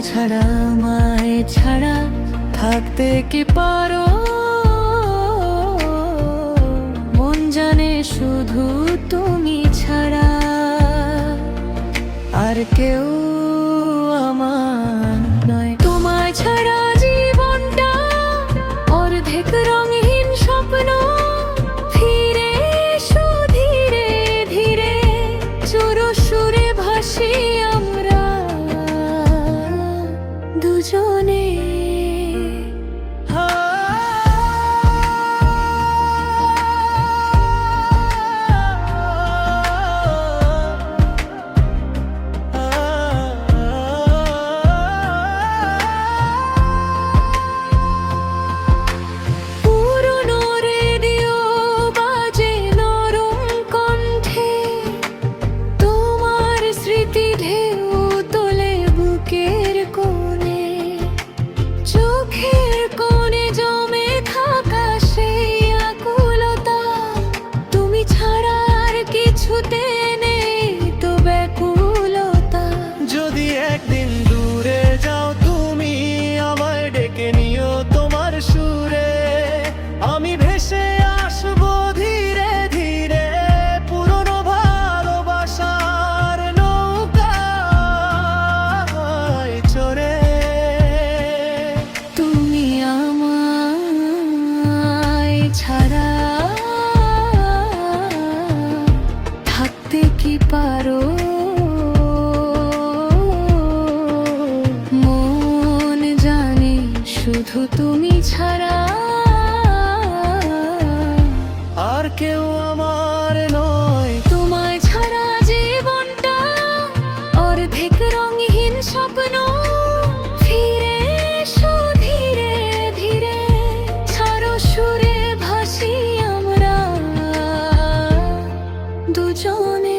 ছাড়া মায় ছাড়া থাকতে কি পারো? মন জানে শুধু তুমি ছাড়া। আর কেউ একদিন দূরে যাও তুমি, আমায় ডেকে নিও তোমার সুরে। আমি ভেসে আসব ধীরে ধীরে, পুরনো ভালোবাসার নৌকায় চড়ে। তুমি আমায় ছাড়া থাকতে কি পারো? শুধু তুমি ছাড়া। আর কেউ আমার নয়। তোমায় ছাড়া জীবনটা অর্ধেক রঙহীন স্বপ্ন। ফিরে এসো ধীরে ধীরে ছাড়ো সুরে ভাসি আমরা। দুজন